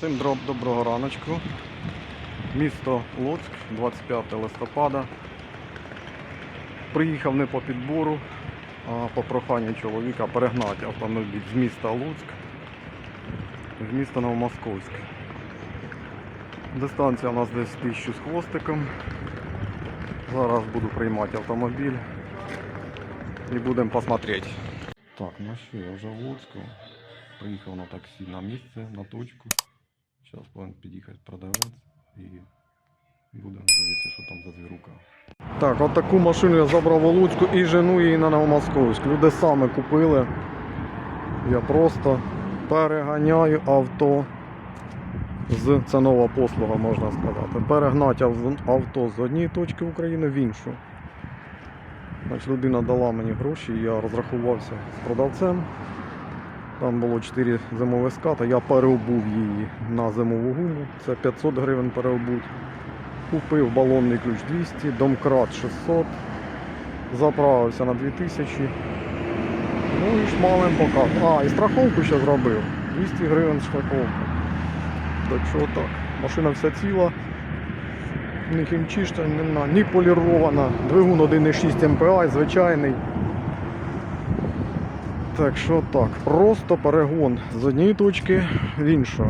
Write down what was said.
Всім дроб доброго раночку. Місто Луцьк, 25 листопада. Приїхав не по підбору, а по проханню чоловіка перегнати автомобіль з міста Луцьк в місто Новомосковськ. Дистанція у нас десь 1000 з хвостиком. Зараз буду приймати автомобіль і будемо посмотрети. Так, ну що, я вже в Луцьку. Приїхав на таксі на місце, на точку. Зараз повинен під'їхати продавець і будемо дивитися, що там за звірука. Так, от таку машину я забрав у Луцьку і жену її на Новомосковськ. Люди саме купили. Я просто переганяю авто з це нова послуга, можна сказати. Перегнати авто з однієї точки України в іншу. Значить, людина дала мені гроші, я розрахувався з продавцем. Там було 4 зимові ската, я переобув її на зимову гуму. Це 500 гривень переобуть. Купив балонний ключ 200, домкрат 600, заправився на 2000. Ну і шмалем покат. А, і страховку ще зробив. 200 гривень страховка. Так що так. Машина вся ціла. Ні хімчишта, ні, на- ні полірована. Двигун 1,6 МПА, звичайний. Так що так, просто перегон з однієї точки в іншу.